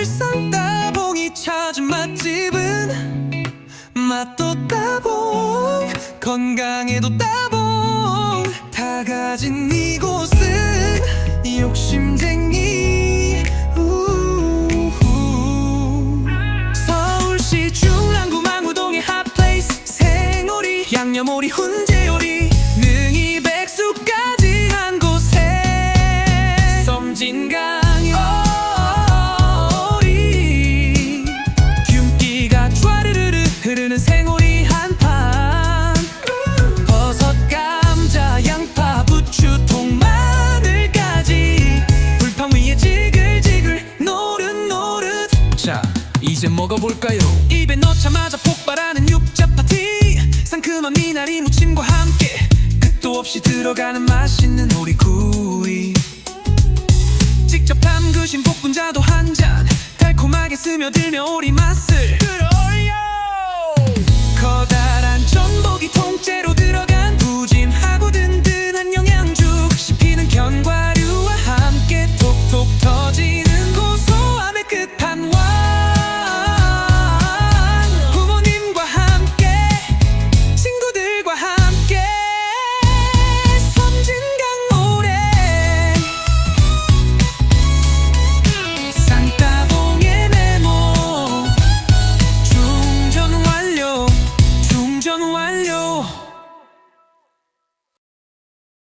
울산 따봉이 찾은 맛집은 맛도 따봉 건강에도 따봉. 다 가진 이곳은 욕심쟁이. 서울시 중랑구 망우동의 핫플레이스. 생오리 양념오리 훈제오리. 능이 백수까지 한 곳에. 섬진강 이제 먹어볼까요? 입에 넣자마자 폭발하는 육잡 파티. 상큼한 미나리 무침과 함께 끝도 없이 들어가는 맛있는 오리구이. 직접 담그신 볶음자도 한 잔 달콤하게 스며들며 오리 맛을